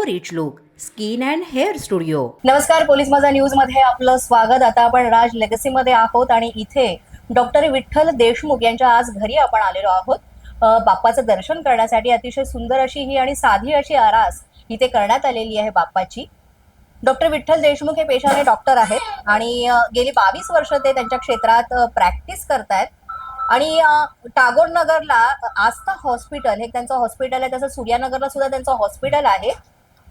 Rich look skin and hair studio नमस्कार police Majha न्यूजमध्ये आपलं स्वागत. आता आपण राज लेगसी मध्ये आहोत आणि इथे डॉक्टर विठ्ठल देशमुख यांच्या आज घरी आपण आलेलो आहोत. बाप्पाचं दर्शन करण्यासाठी अतिशय सुंदर अशी ही आणि साधी अशी आरास इथे करण्यात आलेली आहे बाप्पाची. डॉक्टर विठ्ठल देशमुख हे पेशाने डॉक्टर आहेत आणि गेली बावीस वर्ष ते त्यांच्या क्षेत्रात प्रॅक्टिस करतायत. आणि टागोर नगरला आस्था हॉस्पिटल हे त्यांचं हॉस्पिटल आहे. तसं सूर्यानगरला सुद्धा त्यांचं हॉस्पिटल आहे.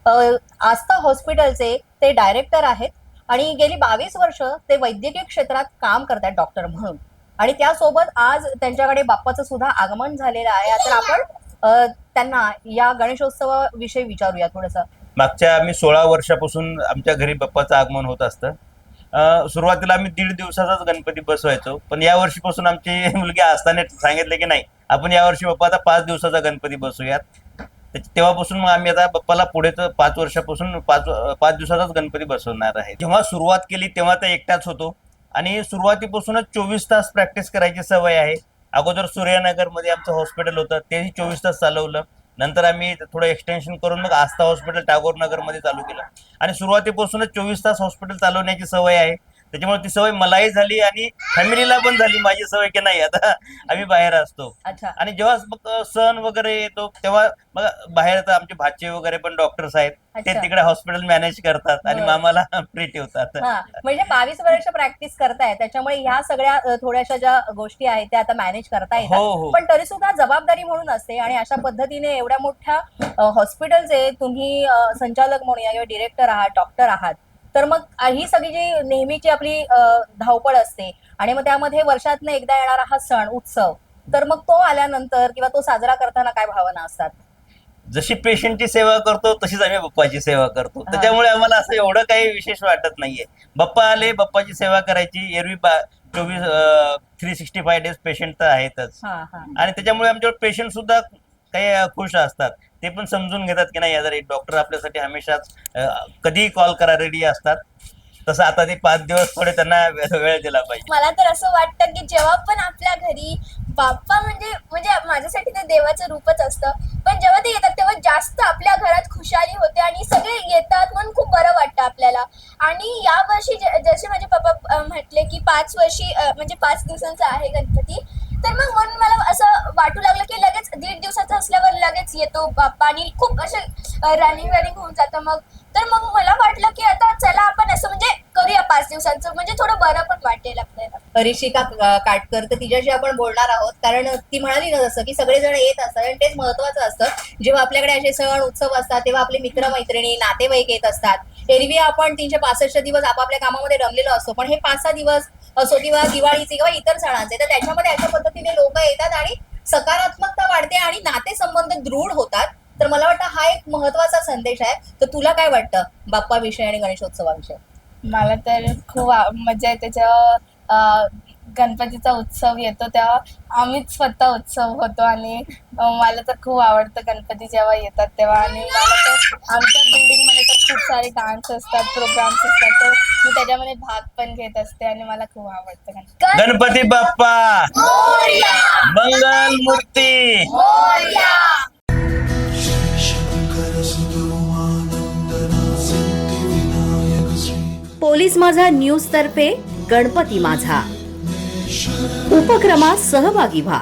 आस्था हॉस्पिटलचे ते डायरेक्टर आहेत आणि गेली बावीस वर्ष ते वैद्यकीय क्षेत्रात काम करतात डॉक्टर म्हणून. आणि त्यासोबत आज त्यांच्याकडे बाप्पाचं सुद्धा आगमन झालेलं आहे. तर आपण त्यांना या गणेशोत्सवाविषयी विचारूया थोडंसं. मागच्या आम्ही सोळा वर्षापासून आमच्या घरी बाप्पाचं आगमन होत असतं. सुरुवातीला आम्ही दीड दिवसाचाच गणपती बसवायचो. पण या वर्षीपासून आमची मुलगी असताना सांगितले की नाही आपण यावर्षी बाप्पाचा पाच दिवसाचा गणपती बसूयात तेव्हापासून मग आम्ही आता बाप्पाला पुढे तर पाच वर्षापासून पाच पाच दिवसाचाच गणपती बसवणार आहे. जेव्हा सुरुवात केली तेव्हा तर एकटाच होतो. आणि सुरुवातीपासूनच चोवीस तास प्रॅक्टिस करायची सवय आहे. अगोदर सूर्यनगरमध्ये आमचं हॉस्पिटल होतं तेही चोवीस तास चालवलं. नंतर आम्ही थोडं एक्सटेन्शन करून मग आस्था हॉस्पिटल टागोर नगरमध्ये चालू केलं. आणि सुरुवातीपासूनच चोवीस तास हॉस्पिटल चालवण्याची सवय आहे. त्याच्यामुळे ती सवय मलाही झाली आणि फॅमिलीला पण झाली माझी सवय की नाही आता आम्ही बाहेर असतो अच्छा आणि जेव्हा मग सण वगैरे येतो तेव्हा मग बाहेर आता आमचे भाचे वगैरे पण डॉक्टर्स आहेत ते अच्छा. तिकडे हॉस्पिटल मॅनेज करतात आणि बरं. मामाला फ्री ठेवतात हा म्हणजे बावीस वर्ष प्रॅक्टिस करताय त्याच्यामुळे ह्या सगळ्या अ, थोड्याशा ज्या गोष्टी आहेत त्या आता मॅनेज करता हो, येतात हो. पण तरी सुद्धा जबाबदारी म्हणून असते आणि अशा पद्धतीने एवढ्या मोठ्या अ, हॉस्पिटलचे तुम्ही अ, संचालक म्हणूया किंवा डिरेक्टर आहात डॉक्टर आहात तर मग ही सगळी जी नेहमीची आपली धावपळ असते आणि मग त्यामध्ये वर्षातनं एकदा येणारा हा सण उत्सव तर मग तो आल्यानंतर किंवा तो साजरा करताना काय भावना असतात? जशी पेशंटची सेवा करतो तशीच आम्ही बाप्पाची सेवा करतो. त्याच्यामुळे आम्हाला असं एवढं काही विशेष वाटत नाहीये. बाप्पा आले बाप्पाची सेवा करायची. एरवी चोवीस three sixty five days patient तर आहेतच. आणि त्याच्यामुळे आमच्यावर पेशंट सुद्धा काही खुश असतात. ते पण समजून घेतात की नाही जर डॉक्टर आपल्यासाठी हमेशाच कधीही कॉल करा रेडी असतात. तसं आता ते पाच दिवस थोडे त्यांना वेळ दिला पाहिजे. मला तर असं वाटतं की जेव्हा पण आपल्या घरी बाप्पा म्हणजे म्हणजे माझ्यासाठी ते देवाचं रूपच असतं. पण जेव्हा ते येतात तेव्हा जास्त आपल्या घरात खुशाली होते आणि सगळे येतात म्हणून खूप बरं वाटतं आपल्याला. आणि या वर्षी जसे माझे पप्पा म्हटले की पाच वर्षी म्हणजे पाच दिवसांचा आहे गणपती तर मग म्हणून मला असं वाटू लागलं की लगेच दीड दिवसाचा असल्यावर लगेच येतो बाप्पा आणि खूप असे रनिंग रनिंग होऊन जातं मग. तर मग मला वाटलं की आता चला आपण असं म्हणजे करूया पाच दिवसांचं. म्हणजे थोडं बरं पण वाटेल आपल्याला. परीक्षिका काटकर तर तिच्याशी आपण बोलणार आहोत. कारण ती म्हणाली ना जसं की सगळेजण येत असतात आणि तेच महत्वाचं असतं. जेव्हा आपल्याकडे असे सण उत्सव असतात तेव्हा आपले मित्रमैत्रिणी नातेवाईक येत असतात. एरवी आपण तीनशे पासष्ट दिवस आपापल्या कामामध्ये रमलेलो असतो. पण हे पाच सहा दिवस असो किंवा दिवाळीचे किंवा इतर सणांचे तर त्याच्यामध्ये अशा पद्धतीने लोक येतात आणि सकारात्मकता वाढते आणि नातेसंबंध दृढ होतात. तर मला वाटतं हा एक महत्त्वाचा संदेश आहे. तर तुला काय वाटतं बाप्पाविषयी आणि गणेशोत्सवाविषयी? मला तर खूप मजा येते. जेव्हा गणपतीचा उत्सव येतो तेव्हा आम्हीच स्वतः उत्सव होतो आणि मला तर खूप आवडतं गणपती जेव्हा येतात तेव्हा. आणि मला तर आमच्या बिल्डिंगमध्ये मध्ये खूप सारे डान्स असतात प्रोग्राम्स असतात. तर मी त्याच्यामध्ये भाग पण घेत असते आणि मला खूप आवडतं. गणपती बाप्पा! मंगल मूर्ती! पोलीस माझा न्यूज तर्फे गणपती माझा. उपक्रमात सहभागी व्हा.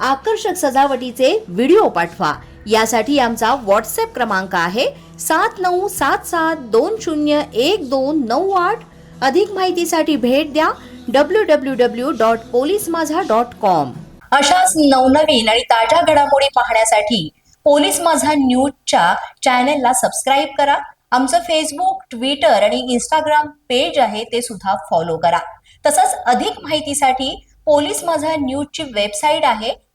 आकर्षक सजावटीचे व्हिडिओ पाठवा. यासाठी आमचा व्हॉट्सअप क्रमांक आहे सात नऊ सात सात दोन शून्य एक दोन नऊ आठ. अधिक माहितीसाठी भेट द्या W W W dot police Majha dot com अशाच नवनवीन आणि ताज्या घडामोडी पाहण्यासाठी पोलीस माझा न्यूजच्या चॅनेलला सबस्क्राईब करा. आमचं फेसबुक ट्विटर आणि इंस्टाग्राम पेज आहे ते सुद्धा फॉलो करा. तसंच अधिक माहितीसाठी पोलीस माझा न्यूजची वेबसाईट आहे.